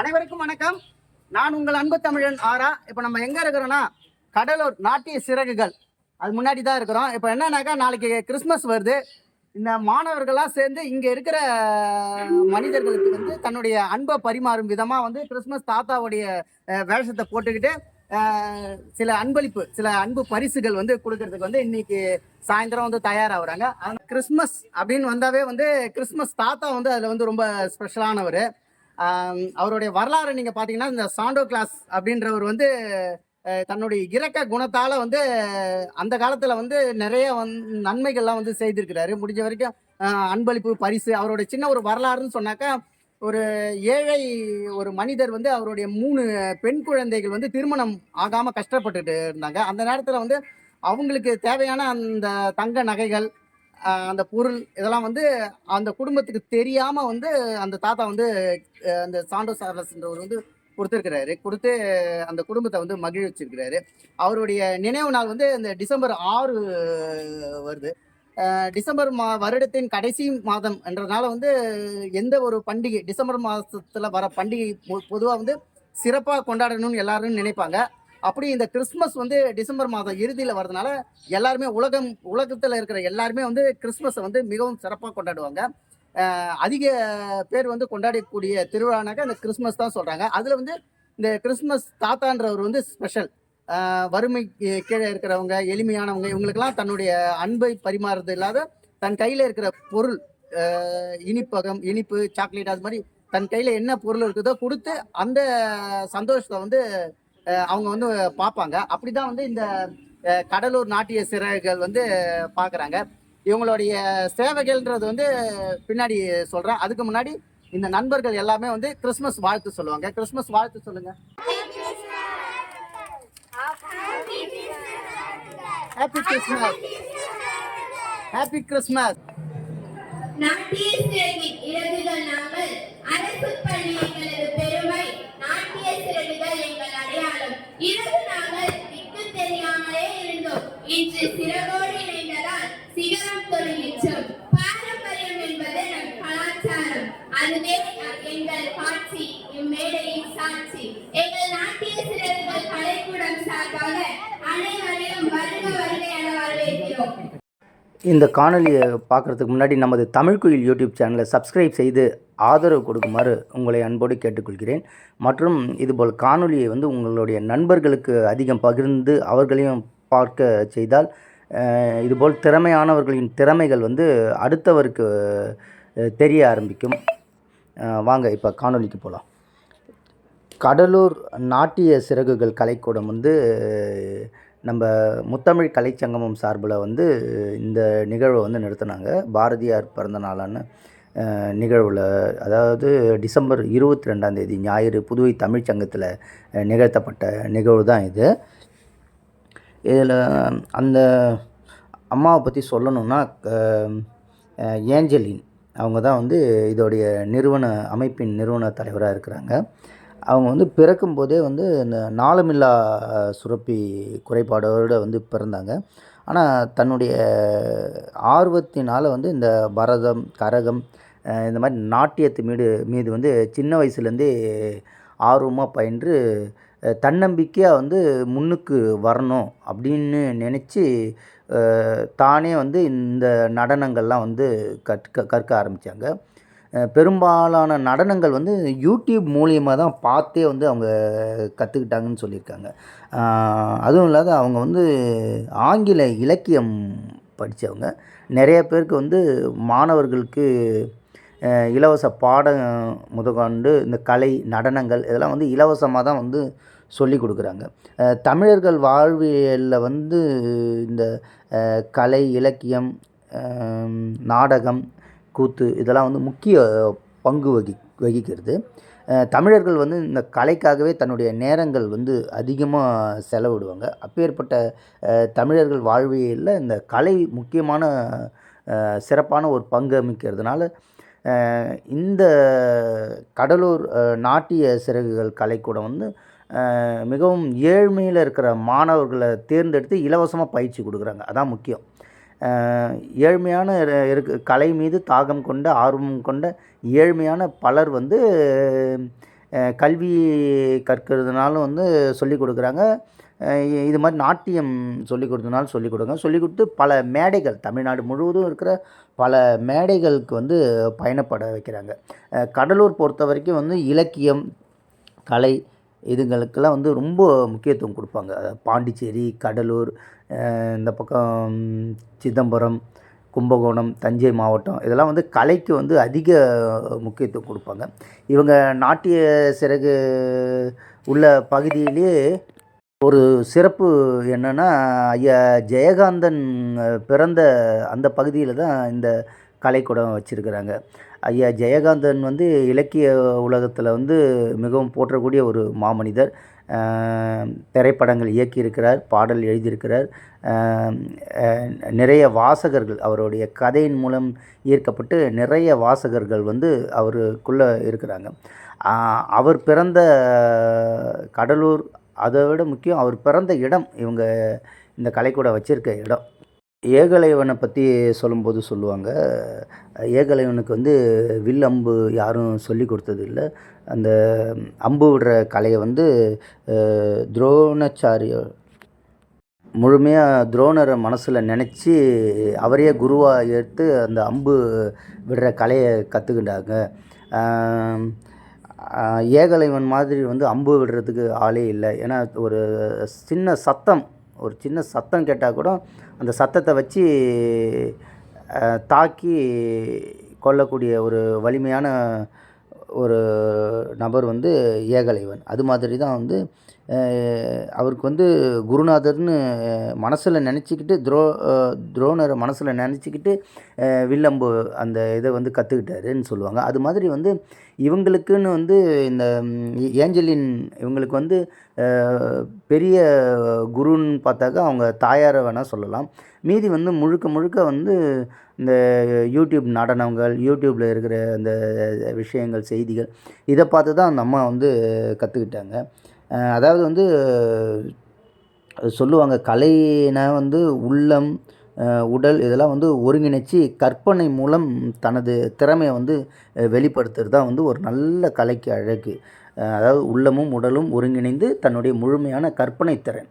அனைவருக்கும் வணக்கம். நான் உங்கள் அன்பு தமிழன் ஆரா. இப்போ நம்ம எங்கே இருக்கிறோன்னா கடலூர் நாட்டிய சிறகுகள். அது முன்னாடி தான் இருக்கிறோம். இப்போ என்னன்னாக்கா நாளைக்கு கிறிஸ்மஸ் வருது. இந்த மாணவர்களாக சேர்ந்து இங்கே இருக்கிற மனிதர்களுக்கு வந்து தன்னுடைய அன்பை பரிமாறும் விதமாக வந்து கிறிஸ்மஸ் தாத்தாவுடைய வேஷத்தை போட்டுக்கிட்டு சில அன்பளிப்பு சில அன்பு பரிசுகள் வந்து கொடுக்கறதுக்கு வந்து இன்னைக்கு சாயந்தரம் வந்து தயாராகிறாங்க. கிறிஸ்மஸ் அப்படின்னு வந்தாவே வந்து கிறிஸ்மஸ் தாத்தா வந்து அதில் வந்து ரொம்ப ஸ்பெஷலானவர். அவருடைய வரலாறு நீங்கள் பார்த்தீங்கன்னா இந்த சாண்டோ கிளாஸ் அப்படின்றவர் வந்து தன்னுடைய இரக்க குணத்தால் வந்து அந்த காலத்தில் வந்து நிறைய வந் நன்மைகள்லாம் வந்து செய்திருக்கிறாரு. முடிஞ்ச வரைக்கும் அன்பளிப்பு பரிசு அவருடைய சின்ன ஒரு வரலாறுன்னு சொன்னாக்கா ஒரு ஏழை ஒரு மனிதர் வந்து அவருடைய மூணு பெண் குழந்தைகள் வந்து திருமணம் ஆகாமல் கஷ்டப்பட்டுட்டு இருந்தாங்க. அந்த நேரத்தில் வந்து அவங்களுக்கு தேவையான அந்த தங்க நகைகள் அந்த பொருள் இதெல்லாம் வந்து அந்த குடும்பத்துக்கு தெரியாமல் வந்து அந்த தாத்தா வந்து அந்த சாண்டோ சார்லஸ்ன்றவர் வந்து கொடுத்துருக்கிறாரு. கொடுத்து அந்த குடும்பத்தை வந்து மகிழ்விச்சிருக்கிறாரு. அவருடைய நினைவு நாள் வந்து இந்த டிசம்பர் ஆறு வருது. டிசம்பர் மா வருடத்தின் கடைசி மாதம் என்றனால வந்து எந்த ஒரு பண்டிகை டிசம்பர் மாதத்தில் வர பண்டிகை பொதுவாக வந்து சிறப்பாக கொண்டாடணும்னு எல்லாரும் நினைப்பாங்க. அப்படி இந்த கிறிஸ்மஸ் வந்து டிசம்பர் மாதம் இறுதியில் வரதுனால எல்லாருமே உலகம் உலகத்தில் இருக்கிற எல்லாருமே வந்து கிறிஸ்மஸை வந்து மிகவும் சிறப்பாக கொண்டாடுவாங்க. அதிக பேர் வந்து கொண்டாடக்கூடிய திருவிழானாக்க இந்த கிறிஸ்மஸ் தான் சொல்கிறாங்க அதில் வந்து இந்த கிறிஸ்மஸ் தாத்தான்றவர் வந்து ஸ்பெஷல். வறுமை கீழே இருக்கிறவங்க எளிமையானவங்க இவங்களுக்கெல்லாம் தன்னுடைய அன்பை பரிமாறுறது இல்லாத தன் கையில் இருக்கிற பொருள் இனிப்பகம் இனிப்பு சாக்லேட் அது மாதிரி தன் கையில் என்ன பொருள் இருக்குதோ கொடுத்து அந்த சந்தோஷத்தை வந்து அவங்க வந்து பார்ப்பாங்க. அப்படிதான் வந்து இந்த கடலூர் நாட்டிய சிறகுகள் வந்து பார்க்குறாங்க. இவங்களுடைய சேவைகள்ன்றது வந்து பின்னாடி சொல்கிறேன் அதுக்கு முன்னாடி இந்த நண்பர்கள் எல்லாமே வந்து கிறிஸ்மஸ் வாழ்த்து சொல்லுவாங்க. கிறிஸ்மஸ் வாழ்த்து சொல்லுங்க. ஹாப்பி கிறிஸ்மஸ் ஹாப்பி கிறிஸ்மஸ் நாட்டிய சிறகின் நாங்கள் எங்கள் அடையாளம். இரவு நாங்கள் திக்கு தெரியாமலே இருந்தோம். இன்று சிறகோடு இணைந்ததால் சிகரம் தொழுகின்றோம் பாரம்பரியம் என்பது நம் கலாச்சாரம். அதுவே எங்கள் காட்சி இம்மேடையின் சாட்சி. எங்கள் நாட்டிய சிறகுகள் கலைக்கூடம் சார்பாக அனைவரையும் வருக வருகை என வரவேற்கிறோம். இந்த காணொலியை பார்க்குறதுக்கு முன்னாடி நமது தமிழ் குயில் யூடியூப் சேனலை சப்ஸ்கிரைப் செய்து ஆதரவு கொடுக்குமாறு உங்களை அன்போடு கேட்டுக்கொள்கிறேன். மற்றும் இதுபோல் காணொலியை வந்து உங்களுடைய நண்பர்களுக்கு அதிகம் பகிர்ந்து அவர்களையும் பார்க்க செய்தால் இதுபோல் திறமையானவர்களின் திறமைகள் வந்து அடுத்தவருக்கு தெரிய ஆரம்பிக்கும். வாங்க இப்போ காணொலிக்கு போகலாம் கடலூர் நாட்டிய சிறகுகள் கலைக்கூடம் வந்து நம்ம முத்தமிழ் கலைச்சங்கமம் சார்பில் வந்து இந்த நிகழ்வை வந்து நிறுத்தினாங்க. பாரதியார் பிறந்த நாளான்னு நிகழ்வில் அதாவது டிசம்பர் இருபத்தி ரெண்டாம் தேதி ஞாயிறு புதுவை தமிழ்ச் சங்கத்தில் நிகழ்த்தப்பட்ட நிகழ்வு தான் இது. இதில் அந்த அம்மாவை பற்றி சொல்லணுன்னா ஏஞ்சலின் அவங்க தான் வந்து இதோடைய நிறுவன அமைப்பின் நிறுவன தலைவராக இருக்கிறாங்க. அவங்க வந்து பிறக்கும்போதே வந்து இந்த நாளமில்லா சுரப்பி குறைபாடோடு வந்து பிறந்தாங்க. ஆனால் தன்னுடைய ஆர்வத்தினால் வந்து இந்த பரதம் கரகம் இந்த மாதிரி நாட்டியத்து மீது மீது வந்து சின்ன வயசுலேருந்தே ஆர்வமாக பயின்று தன்னம்பிக்கையாக வந்து முன்னுக்கு வரணும் அப்படின்னு நினச்சி தானே வந்து இந்த நடனங்கள்லாம் வந்து கற்க கற்க ஆரம்பித்தாங்க பெரும்பாலான நடனங்கள் வந்து யூடியூப் மூலியமாக தான் பார்த்தே வந்து அவங்க கற்றுக்கிட்டாங்கன்னு சொல்லியிருக்காங்க. அதுவும் இல்லாத அவங்க வந்து ஆங்கில இலக்கியம் படித்தவங்க நிறைய பேருக்கு வந்து மாணவர்களுக்கு இலவச பாடம் முதற்கொண்டு இந்த கலை நடனங்கள் இதெல்லாம் வந்து இலவசமாக தான் வந்து சொல்லி கொடுக்குறாங்க. தமிழர்கள் வாழ்வியலில் வந்து இந்த கலை இலக்கியம் நாடகம் கூத்து இதெல்லாம் வந்து முக்கிய பங்கு வகி வகிக்கிறது. தமிழர்கள் வந்து இந்த கலைக்காகவே தன்னுடைய நேரங்கள் வந்து அதிகமாக செலவிடுவாங்க. அப்பேற்பட்ட தமிழர்கள் வாழ்வியலில் இந்த கலை முக்கியமான சிறப்பான ஒரு பங்கு அமைக்கிறதுனால இந்த கடலூர் நாட்டிய சிறகுகள் கலைக்கூடம் வந்து மிகவும் ஏழ்மையில் இருக்கிற மாணவர்களை தேர்ந்தெடுத்து இலவசமாக பயிற்சி கொடுக்குறாங்க. அதான் முக்கியம். ஏழ்மையான இருக்கு கலை மீது தாகம் கொண்ட ஆர்வம் கொண்ட ஏழ்மையான பலர் வந்து கல்வி கற்கிறதுனாலும் வந்து சொல்லிக் கொடுக்குறாங்க. இது மாதிரி நாட்டியம் சொல்லிக் கொடுத்தனாலும் சொல்லிக் கொடுங்க. சொல்லிக் கொடுத்து பல மேடைகள் தமிழ்நாடு முழுவதும் இருக்கிற பல மேடைகளுக்கு வந்து பயணப்பட வைக்கிறாங்க. கடலூர் பொறுத்த வரைக்கும் வந்து இலக்கியம் கலை இதுங்களுக்கெல்லாம் வந்து ரொம்ப முக்கியத்துவம் கொடுப்பாங்க. பாண்டிச்சேரி கடலூர் இந்த பக்கம் சிதம்பரம் கும்பகோணம் தஞ்சை மாவட்டம் இதெல்லாம் வந்து கலைக்கு வந்து அதிக முக்கியத்துவம் கொடுப்பாங்க. இவங்க நாட்டிய சிறகு உள்ள பகுதியிலேயே ஒரு சிறப்பு என்னென்னா ஐயா ஜெயகாந்தன் பிறந்த அந்த பகுதியில் தான் இந்த கலைக்கூடம் வச்சுருக்கிறாங்க. ஐயா ஜெயகாந்தன் வந்து இலக்கிய உலகத்தில் வந்து மிகவும் போற்றக்கூடிய ஒரு மாமனிதர். திரைப்படங்கள் இயக்கியிருக்கிறார் பாடல் எழுதியிருக்கிறார். நிறைய வாசகர்கள் அவருடைய கதையின் மூலம் ஈர்க்கப்பட்டு நிறைய வாசகர்கள் வந்து அவருக்குள்ளே இருக்கிறாங்க. அவர் பிறந்த கடலூர் அதை விட முக்கியம் அவர் பிறந்த இடம் இவங்க இந்த கலைக்கூட வச்சிருக்க இடம். ஏகலைவனை பற்றி சொல்லும்போது சொல்லுவாங்க. ஏகலைவனுக்கு வந்து வில் அம்பு யாரும் சொல்லி கொடுத்தது இல்லை அந்த அம்பு விடுற கலையை வந்து அஹ், துரோணாச்சாரியர் முழுமையாக துரோணரை மனசில் நினச்சி அவரையே குருவாக ஏற்று அந்த அம்பு விடுற கலையை கற்றுக்கிட்டாங்க ஏகலைவன் மாதிரி வந்து அம்பு விடுறதுக்கு ஆளே இல்லை. ஏன்னா ஒரு சின்ன சத்தம் ஒரு சின்ன சத்தம் கேட்டால் கூட அந்த சத்தத்தை வச்சு தாக்கி கொல்லக்கூடிய ஒரு வலிமையான ஒரு நபர் வந்து ஏகலைவன். அது மாதிரி தான் வந்து அவருக்கு வந்து குருநாதர்னு மனசில் நினச்சிக்கிட்டு துரோ துரோணரை மனசில் நினச்சிக்கிட்டு வில்லம்பு அந்த இதை வந்து கற்றுக்கிட்டாருன்னு சொல்லுவாங்க. அது மாதிரி வந்து இவங்களுக்குன்னு வந்து இந்த ஏஞ்சலின் இவங்களுக்கு வந்து பெரிய குருன்னு பார்த்தாக்கா அவங்க தாயாரை வேணால் சொல்லலாம். மீதி வந்து முழுக்க முழுக்க வந்து இந்த யூடியூப் நடனங்கள் யூடியூப்பில் இருக்கிற அந்த விஷயங்கள் செய்திகள் இதை பார்த்து தான் அந்த அம்மா வந்து கற்றுக்கிட்டாங்க அதாவது வந்து சொல்லுவாங்க கலைனா வந்து உள்ளம் உடல் இதெல்லாம் வந்து ஒருங்கிணைச்சி கற்பனை மூலம் தனது திறமையை வந்து வெளிப்படுத்துறது தான் வந்து ஒரு நல்ல கலைக்கு அழகு. அதாவது உள்ளமும் உடலும் ஒருங்கிணைந்து தன்னுடைய முழுமையான கற்பனை திறன்.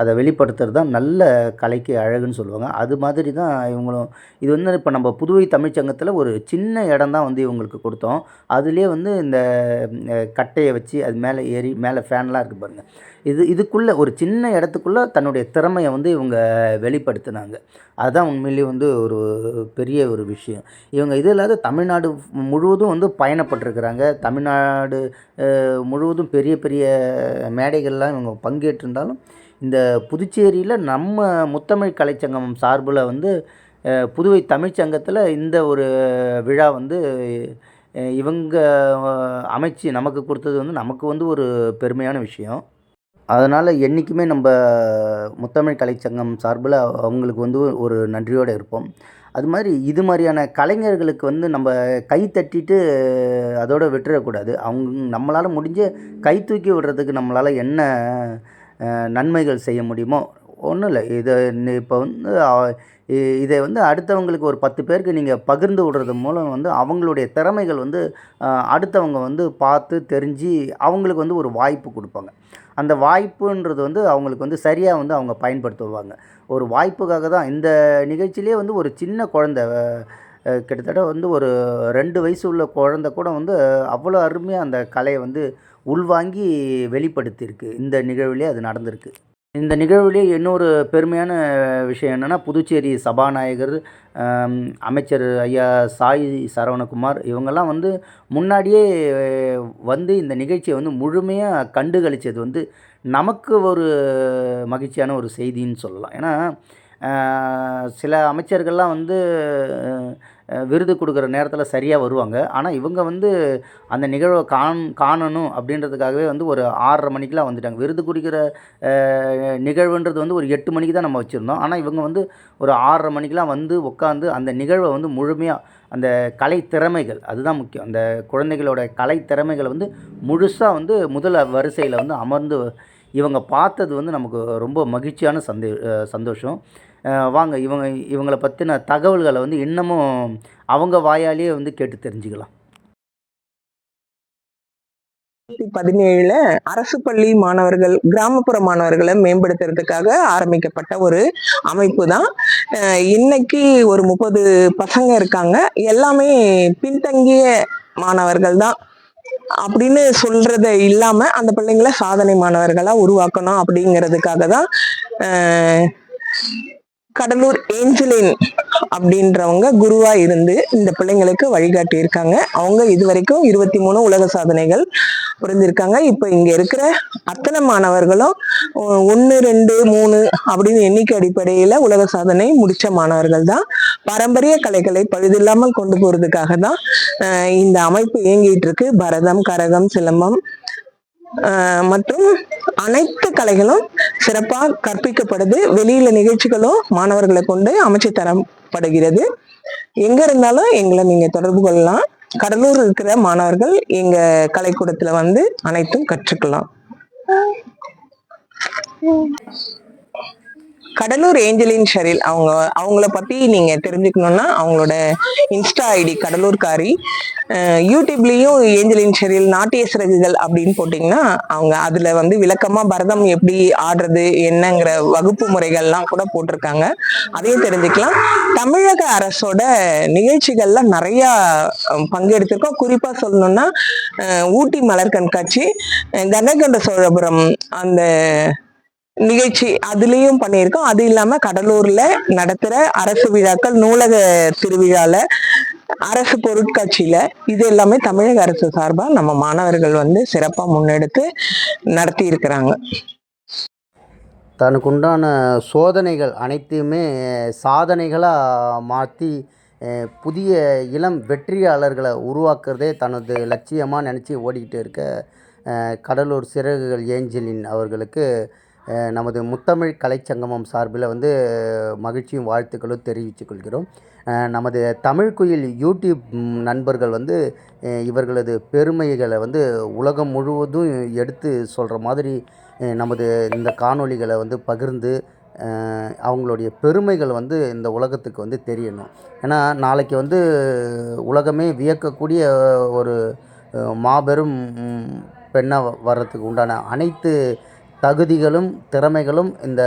அதை வெளிப்படுத்துறது தான் நல்ல கலைக்கு அழகுன்னு சொல்லுவாங்க. அது மாதிரி தான் இவங்களும் இது வந்து இப்போ நம்ம புதுவை தமிழ்ச்சங்கத்தில் ஒரு சின்ன இடம் தான் வந்து இவங்களுக்கு கொடுத்தோம். அதுலேயே வந்து இந்த கட்டையை வச்சு அது மேலே ஏறி மேலே ஃபேன்லாம் இருக்குது பாருங்கள் இது இதுக்குள்ளே ஒரு சின்ன இடத்துக்குள்ளே தன்னுடைய திறமையை வந்து இவங்க வெளிப்படுத்தினாங்க. அதுதான் உண்மையிலேயே வந்து ஒரு பெரிய ஒரு விஷயம். இவங்க இது இல்லாத தமிழ்நாடு முழுவதும் வந்து பயணப்பட்டிருக்கிறாங்க. தமிழ்நாடு முழுவதும் பெரிய பெரிய மேடைகள்லாம் இவங்க பங்கேற்றிருந்தாலும் இந்த புதுச்சேரியில் நம்ம முத்தமிழ் கலைச்சங்கம் சார்பில் வந்து புதுவை தமிழ்ச்சங்கத்தில் இந்த ஒரு விழா வந்து இவங்க அமைச்சு நமக்கு கொடுத்தது வந்து நமக்கு வந்து ஒரு பெருமையான விஷயம். அதனால் என்றைக்குமே நம்ம முத்தமிழ் கலைச்சங்கம் சார்பில் அவங்களுக்கு வந்து ஒரு நன்றியோடு இருப்போம். அது மாதிரி இது மாதிரியான கலைஞர்களுக்கு வந்து நம்ம கை தட்டிட்டு அதோடு விட்டுறக்கூடாது. அவங்க நம்மளால் முடிஞ்ச கை தூக்கி விடுறதுக்கு நம்மளால் என்ன நன்மைகள் செய்ய முடியுமோ ஒன்றும் இல்லை. இதை இப்போ வந்து இதை வந்து அடுத்தவங்களுக்கு ஒரு பத்து பேருக்கு நீங்கள் பகிர்ந்து விடுறது மூலம் வந்து அவங்களுடைய திறமைகள் வந்து அடுத்தவங்க வந்து பார்த்து தெரிஞ்சு அவங்களுக்கு வந்து ஒரு வாய்ப்பு கொடுப்பாங்க. அந்த வாய்ப்புன்றது வந்து அவங்களுக்கு வந்து சரியாக வந்து அவங்க பயன்படுத்துவாங்க. ஒரு வாய்ப்புக்காக தான் இந்த நிகழ்ச்சியிலே வந்து ஒரு சின்ன குழந்த கிட்டத்தட்ட வந்து ஒரு ரெண்டு வயசு உள்ள குழந்த கூட வந்து அவ்வளோ அருமையாக அந்த கலையை வந்து உள்வாங்கி வெளிப்படுத்தியிருக்கு. இந்த நிகழ்விலே அது நடந்திருக்கு. இந்த நிகழ்விலே இன்னொரு பெருமையான விஷயம் என்னென்னா புதுச்சேரி சபாநாயகர் அமைச்சர் ஐயா சாய் சரவணகுமார் இவங்கெல்லாம் வந்து முன்னாடியே வந்து இந்த நிகழ்ச்சியை வந்து முழுமையாக கண்டுகளித்தது வந்து நமக்கு ஒரு மகிழ்ச்சியான ஒரு செய்தின்னு சொல்லலாம். ஏன்னா சில அமைச்சர்கள்லாம் வந்து விருது கொடுக்குற நேரத்தில் சரியாக வருவாங்க. ஆனால் இவங்க வந்து அந்த நிகழ்வை காண் காணணும் அப்படின்றதுக்காகவே வந்து ஒரு ஆறரை மணிக்கெலாம் வந்துட்டாங்க. விருது குடிக்கிற நிகழ்வுன்றது வந்து ஒரு எட்டு மணிக்கு தான் நம்ம வச்சுருந்தோம். ஆனால் இவங்க வந்து ஒரு ஆறரை மணிக்கெலாம் வந்து உட்காந்து அந்த நிகழ்வை வந்து முழுமையாக அந்த கலை திறமைகள் அதுதான் முக்கியம். அந்த குழந்தைகளோட கலை திறமைகளை வந்து முழுசாக வந்து முதல் வரிசையில் வந்து அமர்ந்து இவங்க பார்த்தது வந்து நமக்கு ரொம்ப மகிழ்ச்சியான சந்தே சந்தோஷம். வாங்க இவங்க இவங்களை பற்றின தகவல்களை வந்து இன்னமும் அவங்க வாயாலேயே வந்து கேட்டு தெரிஞ்சுக்கலாம். பதினேழுல அரசு பள்ளி மாணவர்கள் கிராமப்புற மாணவர்களை மேம்படுத்துறதுக்காக ஆரம்பிக்கப்பட்ட ஒரு அமைப்பு தான். இன்னைக்கு ஒரு முப்பது பசங்க இருக்காங்க. எல்லாமே பின்தங்கிய மாணவர்கள் தான். அப்படின்னு சொல்றத இல்லாம அந்த பிள்ளைங்களை சாதனை மாணவர்களா உருவாக்கணும் அப்படிங்கிறதுக்காக தான் கடலூர் ஏஞ்சலின் அப்படின்றவங்க குருவா இருந்து இந்த பிள்ளைங்களுக்கு வழிகாட்டி இருக்காங்க அவங்க இது வரைக்கும் இருபத்தி மூணு உலக சாதனைகள் புரிஞ்சிருக்காங்க. இப்போ இங்க இருக்கிற அத்தனை மாணவர்களும் ஒ- ஒண்ணு ரெண்டு மூணு அப்படின்னு எண்ணிக்கை அடிப்படையில உலக சாதனை முடிச்ச மாணவர்கள் தான். பாரம்பரிய கலைகளை பழுதில்லாமல் கொண்டு போறதுக்காக தான் இந்த அமைப்பு இயங்கிட்டு இருக்கு. பரதம் கரகம் சிலம்பம் மற்றும் அனைத்து கலைகளும் சிறப்பாக கற்பிக்கப்படுது. வெளியில நிகழ்ச்சிகளும் மாணவர்களை கொண்டு அமைச்சு தரப்படுகிறது. எங்க இருந்தாலும் எங்களை நீங்க தொடர்பு கொள்ளலாம். கடலூர் இருக்கிற மாணவர்கள் எங்க கலைக்கூடத்துல வந்து அனைத்தும் கற்றுக்கலாம். கடலூர் ஏஞ்சலின் ஷரில் அவங்க அவங்கள பத்தி நீங்க தெரிஞ்சுக்கணும்னா அவங்களோட இன்ஸ்டா ஐடி கடலூர்காரி அஹ் யூடியூப்லயும் ஏஞ்சலின் ஷெரில் நாட்டிய சிறகுகள் அப்படின்னு போட்டிங்கன்னா அவங்க அதுல வந்து விளக்கமா பரதம் எப்படி ஆடுறது என்னங்கிற வகுப்பு முறைகள்லாம் கூட போட்டிருக்காங்க. அதையும் தெரிஞ்சுக்கலாம். தமிழக அரசோட நிகழ்ச்சிகள்ல நிறைய பங்கெடுத்திருக்கோம். குறிப்பா சொல்லணும்னா ஊட்டி மலர் கண்காட்சி அஹ், சோழபுரம் அந்த நிகழ்ச்சி அதுலயும் பண்ணியிருக்கோம். அது இல்லாம கடலூர்ல நடத்துற அரசு விழாக்கள் நூலக திருவிழால அரசு பொருட்காட்சியில இது எல்லாமே தமிழக அரசு சார்பா நம்ம மாணவர்கள் வந்து சிறப்பா முன்னெடுத்து நடத்தி இருக்கிறாங்க தனக்குண்டான சோதனைகள் அனைத்தையுமே சாதனைகளாக மாற்றி புதிய இளம் வெற்றியாளர்களை உருவாக்குறதே தனது லட்சியமாக நினச்சி ஓடிக்கிட்டு இருக்க கடலூர் சிறகுகள் ஏஞ்சலின் அவர்களுக்கு நமது முத்தமிழ் கலைச்சங்கமம் சார்பில் வந்து மகிழ்ச்சியும் வாழ்த்துக்களும் தெரிவித்துக் கொள்கிறோம். நமது தமிழ் குயில் யூடியூப் நண்பர்கள் வந்து இவர்களது பெருமைகளை வந்து உலகம் முழுவதும் எடுத்து சொல்கிற மாதிரி நமது இந்த காணொளிகளை வந்து பகிர்ந்து அவங்களுடைய பெருமைகள் வந்து இந்த உலகத்துக்கு வந்து தெரியணும். ஏன்னா நாளைக்கு வந்து உலகமே வியக்கக்கூடிய ஒரு மாபெரும் பெண்ணாக வர்றதுக்கு உண்டான அனைத்து தகுதிகளும் திறமைகளும் இந்த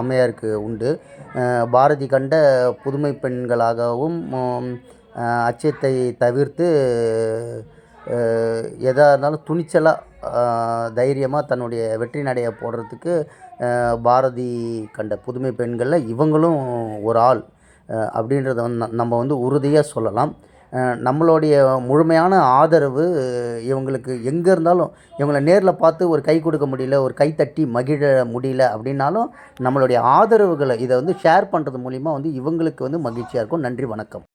அம்மையாருக்கு உண்டு. பாரதி கண்ட புதுமை பெண்களாகவும் அச்சத்தை தவிர்த்து எதாக இருந்தாலும் துணிச்சலாக தைரியமாக தன்னுடைய வெற்றி நடையை போடுறதுக்கு பாரதி கண்ட புதுமை பெண்களில் இவங்களும் ஒரு ஆள் அப்படின்றத வந்து நம்ம வந்து உறுதியாக சொல்லலாம். நம்மளுடைய முழுமையான ஆதரவு இவங்களுக்கு எங்கே இருந்தாலும் இவங்களை நேரில் பார்த்து ஒரு கை கொடுக்க முடியல ஒரு கை தட்டி மகிழ முடியல அப்படின்னாலும் நம்மளுடைய ஆதரவுகளை இதை வந்து ஷேர் பண்ணுறது மூலிமா வந்து இவங்களுக்கு வந்து மகிழ்ச்சியாக இருக்கும். நன்றி வணக்கம்.